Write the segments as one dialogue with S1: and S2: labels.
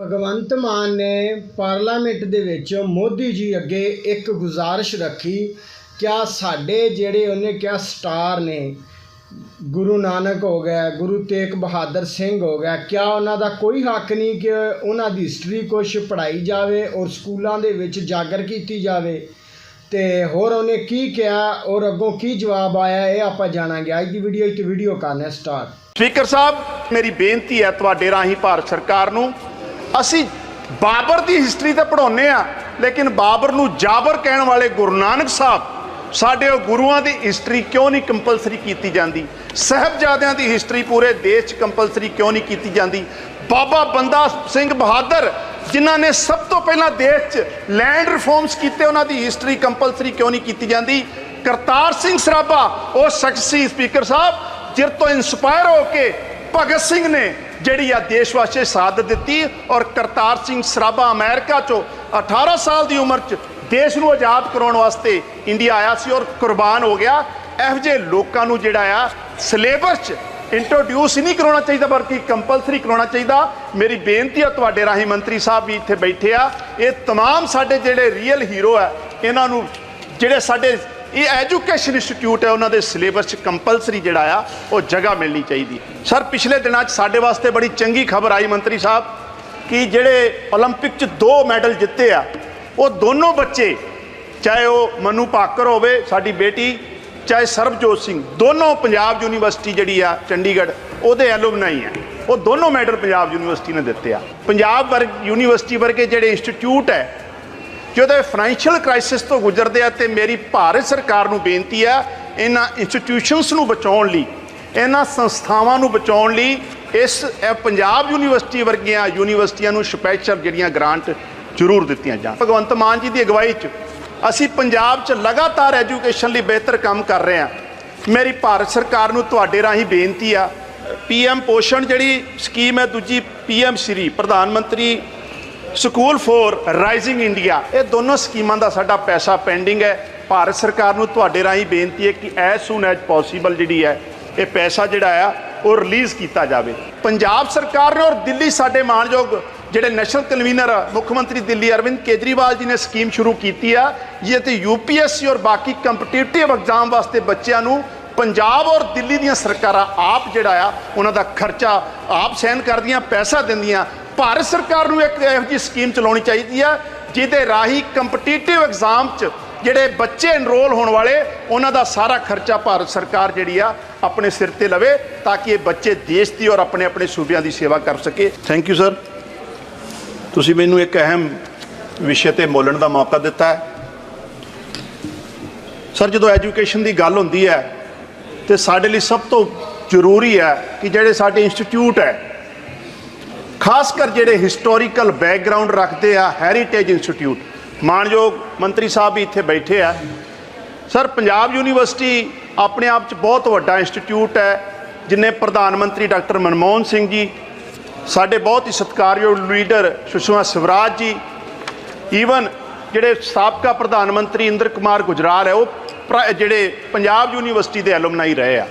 S1: ਭਗਵੰਤ ਮਾਨ ਨੇ ਪਾਰਲੀਮੈਂਟ ਦੇ ਵਿੱਚ ਮੋਦੀ ਜੀ ਅੱਗੇ ਇੱਕ ਗੁਜ਼ਾਰਿਸ਼ ਰੱਖੀ, ਕਿਆ ਸਾਡੇ ਜਿਹੜੇ ਉਹਨੇ ਕਿਹਾ ਸਟਾਰ ਨੇ, ਗੁਰੂ ਨਾਨਕ ਹੋ ਗਿਆ, ਗੁਰੂ ਤੇਗ ਬਹਾਦਰ ਸਿੰਘ ਹੋ ਗਿਆ, ਕਿਆ ਉਹਨਾਂ ਦਾ ਕੋਈ ਹੱਕ ਨਹੀਂ ਕਿ ਉਹਨਾਂ ਦੀ ਹਿਸਟਰੀ ਕੁਛ ਪੜ੍ਹਾਈ ਜਾਵੇ ਔਰ ਸਕੂਲਾਂ ਦੇ ਵਿੱਚ ਜਾਗਰ ਕੀਤੀ ਜਾਵੇ? ਤੇ ਹੋਰ ਉਹਨੇ ਕੀ ਕਿਹਾ ਔਰ ਅੱਗੋਂ ਕੀ ਜਵਾਬ ਆਇਆ, ਇਹ ਆਪਾਂ ਜਾਣਾਂਗੇ। ਅੱਜ ਦੀ ਵੀਡੀਓ ਵਿੱਚ ਵੀਡੀਓ ਕਰਨਾ ਸਟਾਰ।
S2: ਸਪੀਕਰ ਸਾਹਿਬ, ਮੇਰੀ ਬੇਨਤੀ ਹੈ ਤੁਹਾਡੇ ਰਾਹੀਂ ਭਾਰਤ ਸਰਕਾਰ ਨੂੰ ਅਸੀਂ ਬਾਬਰ ਦੀ ਹਿਸਟਰੀ ਤਾਂ ਪੜਾਉਨੇ ਆ ਲੇਕਿਨ ਬਾਬਰ ਨੂੰ ਜਾਬਰ ਕਹਿਣ ਵਾਲੇ ਗੁਰੂ ਨਾਨਕ ਸਾਹਿਬ, ਸਾਡੇ ਉਹ ਗੁਰੂਆਂ ਦੀ ਹਿਸਟਰੀ ਕਿਉਂ ਨਹੀਂ ਕੰਪਲਸਰੀ ਕੀਤੀ ਜਾਂਦੀ? ਸਹਿਬਜ਼ਾਦਿਆਂ ਦੀ ਹਿਸਟਰੀ ਪੂਰੇ ਦੇਸ਼ 'ਚ ਕੰਪਲਸਰੀ ਕਿਉਂ ਨਹੀਂ ਕੀਤੀ ਜਾਂਦੀ? ਬਾਬਾ ਬੰਦਾ ਸਿੰਘ ਬਹਾਦਰ, ਜਿਨ੍ਹਾਂ ਨੇ ਸਭ ਤੋਂ ਪਹਿਲਾਂ ਦੇਸ਼ 'ਚ ਲੈਂਡ ਰਿਫਾਰਮਸ ਕੀਤੇ, ਉਹਨਾਂ ਦੀ ਹਿਸਟਰੀ ਕੰਪਲਸਰੀ ਕਿਉਂ ਨਹੀਂ ਕੀਤੀ ਜਾਂਦੀ? ਕਰਤਾਰ ਸਿੰਘ ਸਰਾਭਾ, ਉਹ ਸ਼ਖਸ ਸੀ ਸਪੀਕਰ ਸਾਹਿਬ ਜਿਰ ਤੋਂ ਇਨਸਪਾਇਰ ਹੋ ਕੇ ਭਗਤ ਸਿੰਘ ਨੇ ਜਿਹੜੀ ਆ ਦੇਸ਼ ਵਾਸਤੇ ਸਾਥ ਦਿੱਤੀ ਔਰ ਕਰਤਾਰ ਸਿੰਘ ਸਰਾਭਾ ਅਮਰੀਕਾ ਚੋਂ 18 ਸਾਲ ਦੀ ਉਮਰ 'ਚ ਦੇਸ਼ ਨੂੰ ਆਜ਼ਾਦ ਕਰਾਉਣ ਵਾਸਤੇ ਇੰਡੀਆ ਆਇਆ ਸੀ ਔਰ ਕੁਰਬਾਨ ਹੋ ਗਿਆ ਇਹੋ ਜਿਹੇ ਲੋਕਾਂ ਨੂੰ ਜਿਹੜਾ ਆ ਸਿਲੇਬਸ 'ਚ ਇੰਟਰੋਡਿਊਸ ਹੀ ਨਹੀਂ ਕਰਾਉਣਾ ਚਾਹੀਦਾ ਬਲਕਿ ਕੰਪਲਸਰੀ ਕਰਾਉਣਾ ਚਾਹੀਦਾ ਮੇਰੀ ਬੇਨਤੀ ਆ ਤੁਹਾਡੇ ਰਾਹੀਂ ਮੰਤਰੀ ਸਾਹਿਬ ਵੀ ਇੱਥੇ ਬੈਠੇ ਆ ਇਹ तमाम ਸਾਡੇ ਜਿਹੜੇ ਰੀਅਲ ਹੀਰੋ ਆ ਇਹਨਾਂ ਨੂੰ ਜਿਹੜੇ ਸਾਡੇ ਇਹ ਐਜੂਕੇਸ਼ਨ ਇੰਸਟੀਚਿਊਟ ਹੈ ਉਹਨਾਂ ਦੇ ਸਿਲੇਬਸ 'ਚ ਕੰਪਲਸਰੀ ਜਿਹੜਾ ਆ ਉਹ ਜਗ੍ਹਾ ਮਿਲਣੀ ਚਾਹੀਦੀ ਸਰ ਪਿਛਲੇ ਦਿਨਾਂ 'ਚ ਸਾਡੇ ਵਾਸਤੇ ਬੜੀ ਚੰਗੀ ਖਬਰ ਆਈ ਮੰਤਰੀ ਸਾਹਿਬ ਕਿ ਜਿਹੜੇ 올림픽 'ਚ ਦੋ ਮੈਡਲ ਜਿੱਤੇ ਆ ਉਹ ਦੋਨੋਂ ਬੱਚੇ ਚਾਹੇ ਉਹ ਮਨੂ ਪਾਕਰ ਹੋਵੇ ਸਾਡੀ ਬੇਟੀ ਚਾਹੇ ਸਰਬਜੋਤ ਸਿੰਘ ਦੋਨੋਂ ਪੰਜਾਬ ਯੂਨੀਵਰਸਿਟੀ ਜਿਹੜੀ ਆ ਚੰਡੀਗੜ੍ਹ ਉਹਦੇ ਐਲੂਮਨਾਈ ਆ ਉਹ ਦੋਨੋਂ ਮੈਡਲ ਪੰਜਾਬ ਯੂਨੀਵਰਸਿਟੀ ਨੇ ਦਿੱਤੇ ਆ ਪੰਜਾਬ ਵਰਗ ਯੂਨੀਵਰਸਿਟੀ ਵਰਗੇ ਜਿਹੜੇ ਇੰਸਟੀਚਿਊਟ ਹੈ ਜਿਹਦੇ ਫਾਈਨੈਂਸ਼ੀਅਲ ਕ੍ਰਾਈਸਿਸ ਤੋਂ ਗੁਜ਼ਰਦੇ ਆ ਤੇ ਮੇਰੀ ਭਾਰਤ ਸਰਕਾਰ ਨੂੰ ਬੇਨਤੀ ਆ ਇਹਨਾਂ ਇੰਸਟੀਟਿਊਸ਼ਨਸ ਨੂੰ ਬਚਾਉਣ ਲਈ, ਇਹਨਾਂ ਸੰਸਥਾਵਾਂ ਨੂੰ ਬਚਾਉਣ ਲਈ ਇਸ ਪੰਜਾਬ ਯੂਨੀਵਰਸਿਟੀ ਵਰਗੀਆਂ ਯੂਨੀਵਰਸਿਟੀਆਂ ਨੂੰ ਸਪੈਸ਼ਲ ਜਿਹੜੀਆਂ ਗ੍ਰਾਂਟ ਜ਼ਰੂਰ ਦਿੱਤੀਆਂ ਜਾਣ। ਭਗਵੰਤ ਮਾਨ ਜੀ ਦੀ ਅਗਵਾਈ 'ਚ ਅਸੀਂ ਪੰਜਾਬ 'ਚ ਲਗਾਤਾਰ ਐਜੂਕੇਸ਼ਨ ਲਈ ਬਿਹਤਰ ਕੰਮ ਕਰ ਰਹੇ ਹਾਂ। ਮੇਰੀ ਭਾਰਤ ਸਰਕਾਰ ਨੂੰ ਤੁਹਾਡੇ ਰਾਹੀਂ ਬੇਨਤੀ ਆ ਪੀਐਮ ਪੋਸ਼ਣ ਜਿਹੜੀ ਸਕੀਮ ਹੈ, ਦੂਜੀ ਪੀਐਮ ਸ਼੍ਰੀ ਪ੍ਰਧਾਨ ਮੰਤਰੀ ਸਕੂਲ ਫੋਰ ਰਾਈਜ਼ਿੰਗ ਇੰਡੀਆ ਇਹ ਦੋਨੋਂ ਸਕੀਮਾਂ ਦਾ ਸਾਡਾ ਪੈਸਾ ਪੈਂਡਿੰਗ ਹੈ। ਭਾਰਤ ਸਰਕਾਰ ਨੂੰ ਤੁਹਾਡੇ ਰਾਹੀਂ ਬੇਨਤੀ ਹੈ ਕਿ ਐਸ ਸੂਨ ਐਜ ਪੋਸੀਬਲ ਜਿਹੜੀ ਹੈ, ਇਹ ਪੈਸਾ ਜਿਹੜਾ ਆ, ਉਹ ਰਿਲੀਜ਼ ਕੀਤਾ ਜਾਵੇ। ਪੰਜਾਬ ਸਰਕਾਰ ਨੇ ਔਰ ਦਿੱਲੀ ਸਾਡੇ ਮਾਣਯੋਗ ਜਿਹੜੇ ਨੈਸ਼ਨਲ ਕਨਵੀਨਰ ਮੁੱਖ ਮੰਤਰੀ ਦਿੱਲੀ ਅਰਵਿੰਦ ਕੇਜਰੀਵਾਲ ਜੀ ਨੇ ਸਕੀਮ ਸ਼ੁਰੂ ਕੀਤੀ ਆ। ਇਹ ਤੇ ਯੂਪੀਐਸਸੀ ਔਰ ਬਾਕੀ ਕੰਪੀਟੀਟਿਵ ਐਗਜ਼ਾਮ ਵਾਸਤੇ ਬੱਚਿਆਂ ਨੂੰ ਪੰਜਾਬ ਔਰ ਦਿੱਲੀ ਦੀਆਂ ਸਰਕਾਰਾਂ ਆਪ ਜਿਹੜਾ ਆ, ਉਹਨਾਂ ਦਾ ਖਰਚਾ ਆਪ ਸਹਿਨ ਕਰਦੀਆਂ, ਪੈਸਾ ਦਿੰਦੀਆਂ। ਭਾਰਤ ਸਰਕਾਰ ਨੂੰ ਇੱਕ ਇਹੋ ਜਿਹੀ ਸਕੀਮ ਚਲਾਉਣੀ ਚਾਹੀਦੀ ਆ, ਜਿਹਦੇ ਰਾਹੀਂ ਕੰਪੀਟੀਟਿਵ ਐਗਜ਼ਾਮ 'ਚ ਜਿਹੜੇ ਬੱਚੇ ਐਨਰੋਲ ਹੋਣ ਵਾਲੇ, ਉਹਨਾਂ ਦਾ ਸਾਰਾ ਖਰਚਾ ਭਾਰਤ ਸਰਕਾਰ ਜਿਹੜੀ ਆ, ਆਪਣੇ ਸਿਰ ਤੇ ਲਵੇ, ਤਾਂ ਕਿ ਇਹ ਬੱਚੇ ਦੇਸ਼ ਦੀ ਔਰ ਆਪਣੇ ਆਪਣੇ ਸੂਬਿਆਂ ਦੀ ਸੇਵਾ ਕਰ ਸਕੇ। ਥੈਂਕ ਯੂ ਸਰ ਤੁਸੀਂ ਮੈਨੂੰ ਇੱਕ ਅਹਿਮ ਵਿਸ਼ੇ ਤੇ ਬੋਲਣ ਦਾ ਮੌਕਾ ਦਿੱਤਾ ਹੈ। ਸਰ ਜਦੋਂ ਐਜੂਕੇਸ਼ਨ ਦੀ ਗੱਲ ਹੁੰਦੀ ਹੈ, ਤੇ ਸਾਡੇ ਲਈ ਸਭ ਤੋਂ ਜ਼ਰੂਰੀ ਹੈ ਕਿ ਜਿਹੜੇ ਸਾਡੇ ਇੰਸਟੀਚਿਊਟ ਹੈ ਖਾਸ ਕਰ ਜਿਹੜੇ ਹਿਸਟੋਰੀਕਲ ਬੈਕਗ੍ਰਾਉਂਡ ਰੱਖਦੇ ਆ ਹੈਰੀਟੇਜ ਇੰਸਟੀਚਿਊਟ ਮਾਨਯੋਗ ਮੰਤਰੀ ਸਾਹਿਬ ਵੀ ਇੱਥੇ ਬੈਠੇ ਆ। ਸਰ, ਪੰਜਾਬ ਯੂਨੀਵਰਸਿਟੀ ਆਪਣੇ ਆਪ 'ਚ ਬਹੁਤ ਵੱਡਾ ਇੰਸਟੀਚਿਊਟ ਹੈ, ਜਿਨੇ ਪ੍ਰਧਾਨ ਮੰਤਰੀ ਡਾਕਟਰ ਮਨਮੋਹਨ ਸਿੰਘ ਜੀ, ਸਾਡੇ ਬਹੁਤ ਹੀ ਸਤਿਕਾਰਯੋਗ ਲੀਡਰ ਸੁਸ਼ਮਾ ਸਵਰਾਜ ਜੀ ਈਵਨ ਜਿਹੜੇ ਸਾਬਕਾ ਪ੍ਰਧਾਨ ਮੰਤਰੀ ਇੰਦਰ ਕੁਮਾਰ ਗੁਜਰਾਲ ਹੈ, ਉਹ ਪ੍ਰ- ਜਿਹੜੇ ਪੰਜਾਬ ਯੂਨੀਵਰਸਿਟੀ ਦੇ ਐਲੂਮਨਾਈ ਰਹੇ ਆ।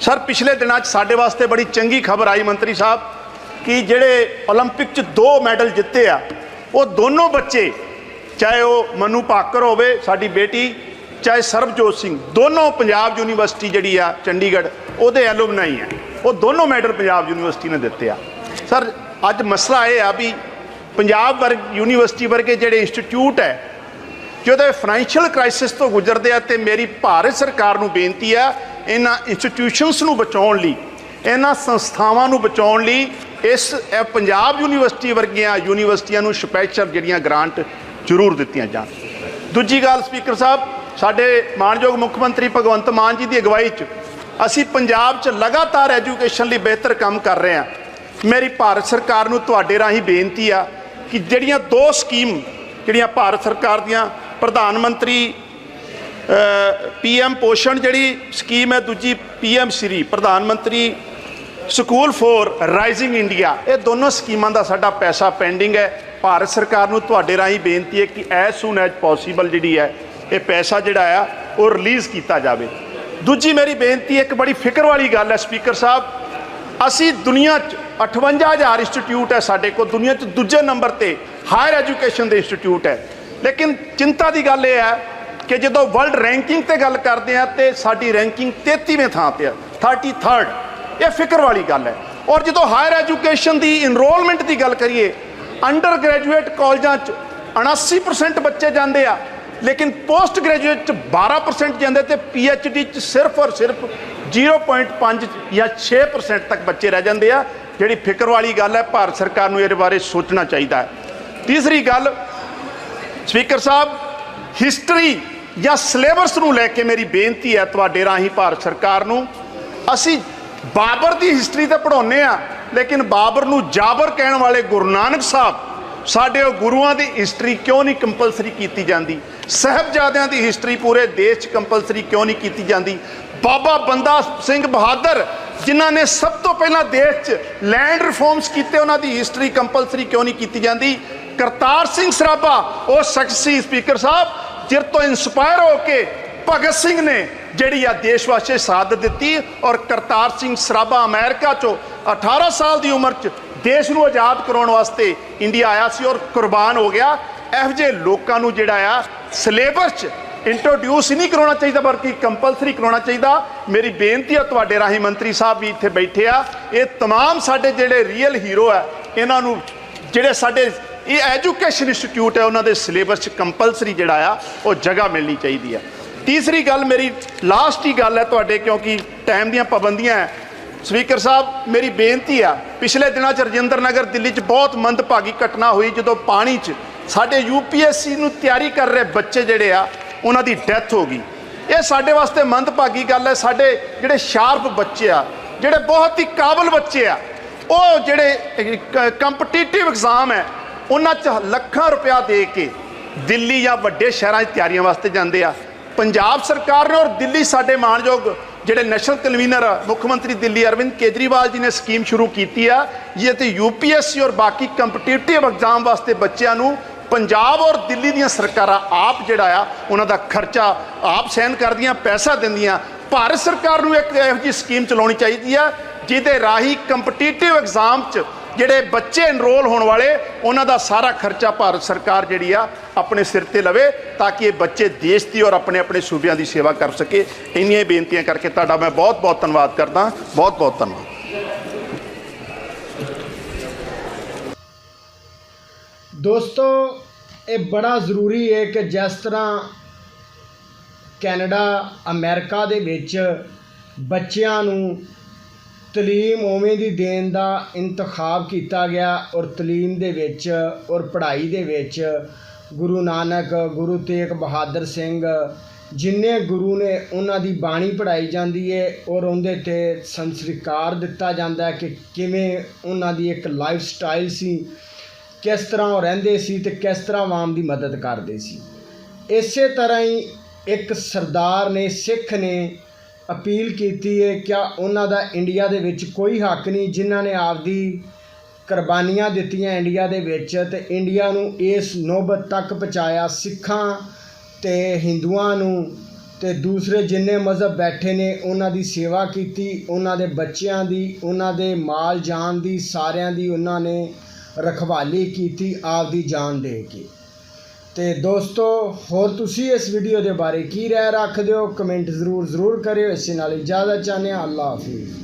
S2: ਸਰ, ਪਿਛਲੇ ਦਿਨਾਂ 'ਚ ਸਾਡੇ ਵਾਸਤੇ ਬੜੀ ਚੰਗੀ ਖਬਰ ਆਈ ਮੰਤਰੀ ਸਾਹਿਬ। ਕਿ ਜਿਹੜੇ 올림픽 'ਚ ਦੋ ਮੈਡਲ ਜਿੱਤੇ ਆ ਉਹ ਦੋਨੋਂ ਬੱਚੇ ਚਾਹੇ ਉਹ ਮਨੂ ਪਾਕਰ ਹੋਵੇ ਸਾਡੀ ਬੇਟੀ ਚਾਹੇ ਸਰਬਜੋਤ ਸਿੰਘ ਦੋਨੋਂ ਪੰਜਾਬ ਯੂਨੀਵਰਸਿਟੀ ਜਿਹੜੀ ਆ ਚੰਡੀਗੜ੍ਹ ਉਹਦੇ ਐਲੂਮਨਾਈ ਆ ਉਹ ਦੋਨੋਂ ਮੈਡਲ ਪੰਜਾਬ ਯੂਨੀਵਰਸਿਟੀ ਨੇ ਦਿੱਤੇ ਆ ਸਰ ਅੱਜ ਮਸਲਾ ਇਹ ਆ ਵੀ ਪੰਜਾਬ ਵਰਗ ਯੂਨੀਵਰਸਿਟੀ ਵਰਗੇ ਜਿਹੜੇ ਇੰਸਟੀਚਿਊਟ ਹੈ ਜਿਹਦੇ ਫਾਈਨੈਂਸ਼ੀਅਲ ਕ੍ਰਾਈਸਿਸ ਤੋਂ ਗੁਜ਼ਰਦੇ ਆ ਤੇ ਮੇਰੀ ਭਾਰਤ ਸਰਕਾਰ ਨੂੰ ਬੇਨਤੀ ਆ ਇਹਨਾਂ ਇੰਸਟੀਟਿਊਸ਼ਨਸ ਨੂੰ ਬਚਾਉਣ ਲਈ ਇਹਨਾਂ ਸੰਸਥਾਵਾਂ ਨੂੰ ਬਚਾਉਣ ਲਈ ਇਸ, ਇਹ ਪੰਜਾਬ ਯੂਨੀਵਰਸਿਟੀ ਵਰਗੀਆਂ ਯੂਨੀਵਰਸਿਟੀਆਂ ਨੂੰ ਸਪੈਸ਼ਲ ਜਿਹੜੀਆਂ ਗ੍ਰਾਂਟ ਜ਼ਰੂਰ ਦਿੱਤੀਆਂ ਜਾਣ। ਦੂਜੀ ਗੱਲ, ਸਪੀਕਰ ਸਾਹਿਬ, ਸਾਡੇ ਮਾਨਯੋਗ ਮੁੱਖ ਮੰਤਰੀ ਭਗਵੰਤ ਮਾਨ ਜੀ ਦੀ ਅਗਵਾਈ 'ਚ ਅਸੀਂ ਪੰਜਾਬ 'ਚ ਲਗਾਤਾਰ ਐਜੂਕੇਸ਼ਨ ਲਈ ਬਿਹਤਰ ਕੰਮ ਕਰ ਰਹੇ ਹਾਂ। ਮੇਰੀ ਭਾਰਤ ਸਰਕਾਰ ਨੂੰ ਤੁਹਾਡੇ ਰਾਹੀਂ ਬੇਨਤੀ ਆ ਕਿ ਜਿਹੜੀਆਂ ਦੋ ਸਕੀਮ ਜਿਹੜੀਆਂ ਭਾਰਤ ਸਰਕਾਰ ਦੀਆਂ, ਪ੍ਰਧਾਨ ਮੰਤਰੀ ਪੀਐਮ ਪੋਸ਼ਣ ਜਿਹੜੀ ਸਕੀਮ ਹੈ, ਦੂਜੀ ਪੀਐਮ ਸ਼੍ਰੀ ਪ੍ਰਧਾਨ ਮੰਤਰੀ ਸਕੂਲ ਫੋਰ ਰਾਈਜ਼ਿੰਗ ਇੰਡੀਆ ਇਹ ਦੋਨੋਂ ਸਕੀਮਾਂ ਦਾ ਸਾਡਾ ਪੈਸਾ ਪੈਂਡਿੰਗ ਹੈ। ਭਾਰਤ ਸਰਕਾਰ ਨੂੰ ਤੁਹਾਡੇ ਰਾਹੀਂ ਬੇਨਤੀ ਹੈ ਕਿ ਐਸ ਸੂਨ ਐਜ ਪੋਸੀਬਲ ਜਿਹੜੀ ਹੈ, ਇਹ ਪੈਸਾ ਜਿਹੜਾ ਆ, ਉਹ ਰਿਲੀਜ਼ ਕੀਤਾ ਜਾਵੇ। ਦੂਜੀ ਮੇਰੀ ਬੇਨਤੀ, ਇੱਕ ਬੜੀ ਫਿਕਰ ਵਾਲੀ ਗੱਲ ਹੈ ਸਪੀਕਰ ਸਾਹਿਬ, ਅਸੀਂ ਦੁਨੀਆ 'ਚ 58000 ਇੰਸਟੀਟਿਊਟ ਹੈ ਸਾਡੇ ਕੋਲ, ਦੁਨੀਆ 'ਚ ਦੂਜੇ ਨੰਬਰ ਤੇ ਹਾਇਰ ਐਜੂਕੇਸ਼ਨ ਦੇ ਇੰਸਟੀਟਿਊਟ ਹੈ। ਲੇਕਿਨ ਚਿੰਤਾ ਦੀ ਗੱਲ ਇਹ ਹੈ ਕਿ ਜਦੋਂ ਵਰਲਡ ਰੈਂਕਿੰਗ ਤੇ ਗੱਲ ਕਰਦੇ ਆ ਤੇ ਸਾਡੀ ਰੈਂਕਿੰਗ 33ਵੇਂ ਥਾਂ ਤੇ ਆ 33rd ਇਹ ਫਿਕਰ ਵਾਲੀ ਗੱਲ ਹੈ। ਔਰ ਜਦੋਂ ਹਾਇਰ ਐਜੂਕੇਸ਼ਨ ਦੀ ਇਨਰੋਲਮੈਂਟ ਦੀ ਗੱਲ ਕਰੀਏ ਅੰਡਰ ਗ੍ਰੈਜੂਏਟ ਕਾਲਜਾਂ 'ਚ 79% ਬੱਚੇ ਜਾਂਦੇ ਆ, ਲੇਕਿਨ ਪੋਸਟ ਗ੍ਰੈਜੂਏਟ 'ਚ 12% ਜਾਂਦੇ ਤੇ ਡੀ 'ਚ ਸਿਰਫ ਔਰ ਸਿਰਫ 0.5 ਜਾਂ 6% ਤੱਕ ਬੱਚੇ ਰਹਿ ਜਾਂਦੇ ਆ। ਜਿਹੜੀ ਫਿਕਰ ਵਾਲੀ ਗੱਲ ਹੈ, ਭਾਰਤ ਸਰਕਾਰ ਨੂੰ ਇਹਦੇ ਬਾਰੇ ਸੋਚਣਾ ਚਾਹੀਦਾ ਹੈ। ਤੀਸਰੀ ਗੱਲ, ਸਪੀਕਰ ਸਾਹਿਬ ਹਿਸਟਰੀ ਜਾਂ ਸਿਲੇਬਸ ਨੂੰ ਲੈ ਕੇ ਮੇਰੀ ਬੇਨਤੀ ਹੈ ਤੁਹਾਡੇ ਰਾਹੀਂ ਭਾਰਤ ਸਰਕਾਰ ਨੂੰ, ਅਸੀਂ ਬਾਬਰ ਦੀ ਹਿਸਟਰੀ ਤਾਂ ਪੜਾਉਂਦੇ ਆ ਲੇਕਿਨ ਬਾਬਰ ਨੂੰ ਜਾਬਰ ਕਹਿਣ ਵਾਲੇ ਗੁਰੂ ਨਾਨਕ ਸਾਹਿਬ, ਸਾਡੇ ਉਹ ਗੁਰੂਆਂ ਦੀ ਹਿਸਟਰੀ ਕਿਉਂ ਨਹੀਂ ਕੰਪਲਸਰੀ ਕੀਤੀ ਜਾਂਦੀ? ਸਹਿਬਜ਼ਾਦਿਆਂ ਦੀ ਹਿਸਟਰੀ ਪੂਰੇ ਦੇਸ਼ 'ਚ ਕੰਪਲਸਰੀ ਕਿਉਂ ਨਹੀਂ ਕੀਤੀ ਜਾਂਦੀ? ਬਾਬਾ ਬੰਦਾ ਸਿੰਘ ਬਹਾਦਰ, ਜਿਨ੍ਹਾਂ ਨੇ ਸਭ ਤੋਂ ਪਹਿਲਾਂ ਦੇਸ਼ 'ਚ ਲੈਂਡ ਰਿਫਾਰਮਸ ਕੀਤੇ, ਉਹਨਾਂ ਦੀ ਹਿਸਟਰੀ ਕੰਪਲਸਰੀ ਕਿਉਂ ਨਹੀਂ ਕੀਤੀ ਜਾਂਦੀ? ਕਰਤਾਰ ਸਿੰਘ ਸਰਾਭਾ, ਉਹ ਸ਼ਖਸੀ ਸਪੀਕਰ ਸਾਹਿਬ ਜਿਰ ਤੋਂ ਇਨਸਪਾਇਰ ਹੋ ਕੇ ਭਗਤ ਸਿੰਘ ਨੇ ਜਿਹੜੀ ਆ ਦੇਸ਼ ਵਾਸਤੇ ਸ਼ਹਾਦਤ ਦਿੱਤੀ ਔਰ ਕਰਤਾਰ ਸਿੰਘ ਸਰਾਭਾ ਅਮਰੀਕਾ ਚੋਂ 18 ਸਾਲ ਦੀ ਉਮਰ 'ਚ ਦੇਸ਼ ਨੂੰ ਆਜ਼ਾਦ ਕਰਾਉਣ ਵਾਸਤੇ ਇੰਡੀਆ ਆਇਆ ਸੀ ਔਰ ਕੁਰਬਾਨ ਹੋ ਗਿਆ ਇਹੋ ਜਿਹੇ ਲੋਕਾਂ ਨੂੰ ਜਿਹੜਾ ਆ ਸਿਲੇਬਸ 'ਚ ਇੰਟਰੋਡਿਊਸ ਹੀ ਨਹੀਂ ਕਰਾਉਣਾ ਚਾਹੀਦਾ ਬਲਕਿ ਕੰਪਲਸਰੀ ਕਰਾਉਣਾ ਚਾਹੀਦਾ ਮੇਰੀ ਬੇਨਤੀ ਆ ਤੁਹਾਡੇ ਰਾਹੀਂ ਮੰਤਰੀ ਸਾਹਿਬ ਵੀ ਇੱਥੇ ਬੈਠੇ ਆ ਇਹ तमाम ਸਾਡੇ ਜਿਹੜੇ ਰੀਅਲ ਹੀਰੋ ਆ ਇਹਨਾਂ ਨੂੰ ਜਿਹੜੇ ਸਾਡੇ ਇਹ ਐਜੂਕੇਸ਼ਨ ਇੰਸਟੀਚਿਊਟ ਹੈ ਉਹਨਾਂ ਦੇ ਸਿਲੇਬਸ 'ਚ ਕੰਪਲਸਰੀ ਜਿਹੜਾ ਆ ਉਹ ਜਗ੍ਹਾ ਮਿਲਣੀ ਚਾਹੀਦੀ ਆ ਤੀਸਰੀ ਗੱਲ ਮੇਰੀ ਲਾਸਟ ਹੀ ਗੱਲ ਹੈ ਤੁਹਾਡੇ, ਕਿਉਂਕਿ ਟਾਈਮ ਦੀਆਂ ਪਾਬੰਦੀਆਂ ਹੈ। ਸਪੀਕਰ ਸਾਹਿਬ, ਮੇਰੀ ਬੇਨਤੀ ਆ, ਪਿਛਲੇ ਦਿਨਾਂ 'ਚ ਰਜਿੰਦਰ ਨਗਰ ਦਿੱਲੀ 'ਚ ਬਹੁਤ ਮੰਦਭਾਗੀ ਘਟਨਾ ਹੋਈ, ਜਦੋਂ ਪਾਣੀ 'ਚ ਸਾਡੇ ਯੂਪੀਐਸਸੀ ਨੂੰ ਤਿਆਰੀ ਕਰ ਰਹੇ ਬੱਚੇ ਜਿਹੜੇ ਆ, ਉਹਨਾਂ ਦੀ ਡੈਥ ਹੋ ਗਈ। ਇਹ ਸਾਡੇ ਵਾਸਤੇ ਮੰਦਭਾਗੀ ਗੱਲ ਹੈ, ਸਾਡੇ ਜਿਹੜੇ ਸ਼ਾਰਪ ਬੱਚੇ ਆ, ਜਿਹੜੇ ਬਹੁਤ ਹੀ ਕਾਬਲ ਬੱਚੇ ਆ, ਉਹ ਜਿਹੜੇ ਕੰਪੀਟੀਟਿਵ ਐਗਜ਼ਾਮ ਹੈ, ਉਹਨਾਂ 'ਚ ਲੱਖਾਂ ਰੁਪਇਆ ਦੇ ਕੇ ਦਿੱਲੀ ਜਾਂ ਵੱਡੇ ਸ਼ਹਿਰਾਂ 'ਚ ਤਿਆਰੀਆਂ ਵਾਸਤੇ ਜਾਂਦੇ ਆ। ਪੰਜਾਬ ਸਰਕਾਰ ਨੇ ਔਰ ਦਿੱਲੀ ਸਾਡੇ ਮਾਣਯੋਗ ਜਿਹੜੇ ਨੈਸ਼ਨਲ ਕਨਵੀਨਰ ਮੁੱਖ ਮੰਤਰੀ ਦਿੱਲੀ ਅਰਵਿੰਦ ਕੇਜਰੀਵਾਲ ਜੀ ਨੇ ਸਕੀਮ ਸ਼ੁਰੂ ਕੀਤੀ ਆ ਇਹ ਤੇ ਯੂਪੀਐਸਸੀ ਔਰ ਬਾਕੀ ਕੰਪੀਟੀਟਿਵ ਐਗਜ਼ਾਮ ਵਾਸਤੇ ਬੱਚਿਆਂ ਨੂੰ ਪੰਜਾਬ ਔਰ ਦਿੱਲੀ ਦੀਆਂ ਸਰਕਾਰਾਂ ਆਪ ਜਿਹੜਾ ਆ, ਉਹਨਾਂ ਦਾ ਖਰਚਾ ਆਪ ਸਹਿਨ ਕਰਦੀਆਂ, ਪੈਸਾ ਦਿੰਦੀਆਂ। ਭਾਰਤ ਸਰਕਾਰ ਨੂੰ ਇੱਕ ਇਹੋ ਜਿਹੀ ਸਕੀਮ ਚਲਾਉਣੀ ਚਾਹੀਦੀ ਆ, ਜਿਹਦੇ ਰਾਹੀਂ ਕੰਪੀਟੀਟਿਵ ਐਗਜ਼ਾਮ 'ਚ ਜਿਹੜੇ ਬੱਚੇ ਐਨਰੋਲ ਹੋਣ ਵਾਲੇ, ਉਹਨਾਂ ਦਾ ਸਾਰਾ ਖਰਚਾ ਭਾਰਤ ਸਰਕਾਰ ਜਿਹੜੀ ਆ, ਆਪਣੇ ਸਿਰ ਤੇ ਲਵੇ ਤਾਂ ਕਿ ਇਹ ਬੱਚੇ ਦੇਸ਼ ਦੀ ਔਰ ਆਪਣੇ ਆਪਣੇ ਸੂਬਿਆਂ ਦੀ ਸੇਵਾ ਕਰ ਸਕੇ। ਇੰਨੀਆਂ ਬੇਨਤੀਆਂ ਕਰਕੇ ਤੁਹਾਡਾ ਮੈਂ ਬਹੁਤ ਬਹੁਤ ਧੰਨਵਾਦ ਕਰਦਾ। ਬਹੁਤ ਬਹੁਤ ਧੰਨਵਾਦ।
S1: ਦੋਸਤੋ, ਇਹ ਬੜਾ ਜ਼ਰੂਰੀ ਹੈ ਕਿ ਜਿਸ ਤਰ੍ਹਾਂ ਕੈਨੇਡਾ, ਅਮਰੀਕਾ ਦੇ ਵਿੱਚ ਬੱਚਿਆਂ ਨੂੰ ਤਲੀਮ ਉਵੇਂ ਦੀ ਦੇਣ ਦਾ ਇੰਤਖਾਬ ਕੀਤਾ ਗਿਆ ਔਰ ਤਲੀਮ ਦੇ ਵਿੱਚ ਔਰ ਪੜ੍ਹਾਈ ਦੇ ਵਿੱਚ ਗੁਰੂ ਨਾਨਕ, ਗੁਰੂ ਤੇਗ ਬਹਾਦਰ ਸਿੰਘ ਜਿੰਨੇ ਗੁਰੂ ਨੇ ਉਹਨਾਂ ਦੀ ਬਾਣੀ ਪੜ੍ਹਾਈ ਜਾਂਦੀ ਹੈ ਔਰ ਉਹਦੇ ਤੇ ਸੰਸਕਾਰ ਦਿੱਤਾ ਜਾਂਦਾ ਹੈ ਕਿ ਕਿਵੇਂ ਉਹਨਾਂ ਦੀ ਇੱਕ ਲਾਈਫ ਸਟਾਈਲ ਸੀ, ਕਿਸ ਤਰ੍ਹਾਂ ਉਹ ਰਹਿੰਦੇ ਸੀ ਤੇ ਕਿਸ ਤਰ੍ਹਾਂ ਆਵਾਮ ਦੀ ਮਦਦ ਕਰਦੇ ਸੀ। ਇਸੇ ਤਰ੍ਹਾਂ ਹੀ ਇੱਕ ਸਰਦਾਰ ਨੇ, ਸਿੱਖ ਨੇ ਅਪੀਲ ਕੀਤੀ ਹੈ ਕਿ ਉਹਨਾਂ ਦਾ ਇੰਡੀਆ ਦੇ ਵਿੱਚ ਕੋਈ ਹੱਕ ਨਹੀਂ ਜਿਨ੍ਹਾਂ ਨੇ ਆਪਦੀ ਕੁਰਬਾਨੀਆਂ ਦਿੱਤੀਆਂ ਇੰਡੀਆ ਦੇ ਵਿੱਚ ਤੇ ਇੰਡੀਆ ਨੂੰ ਇਸ ਨੋਬਤ ਤੱਕ ਪਹੁੰਚਾਇਆ ਸਿੱਖਾਂ ਤੇ ਹਿੰਦੂਆਂ ਨੂੰ ਤੇ ਦੂਸਰੇ ਜਿੰਨੇ ਮਜ਼ਹਬ ਬੈਠੇ ਨੇ ਉਹਨਾਂ ਦੀ ਸੇਵਾ ਕੀਤੀ, ਉਹਨਾਂ ਦੇ ਬੱਚਿਆਂ ਦੀ, ਉਹਨਾਂ ਦੇ ਮਾਲ ਜਾਨ ਦੀ, ਸਾਰਿਆਂ ਦੀ ਉਹਨਾਂ ਨੇ ਰਖਵਾਲੀ ਕੀਤੀ, ਆਪਦੀ ਜਾਨ ਦੇ ਕੇ। ਤੇ ਦੋਸਤੋ, ਹੋਰ ਤੁਸੀਂ ਇਸ ਵੀਡੀਓ ਦੇ ਬਾਰੇ ਕੀ ਰਾਏ ਰੱਖਦੇ ਹੋ? ਕਮੈਂਟ ਜ਼ਰੂਰ ਜ਼ਰੂਰ ਕਰਿਓ। ਇਸੇ ਨਾਲ ਇਜਾਜ਼ਤ ਚਾਹੁੰਦੇ ਹਾਂ। ਅੱਲਾ ਹਾਫਿਜ਼।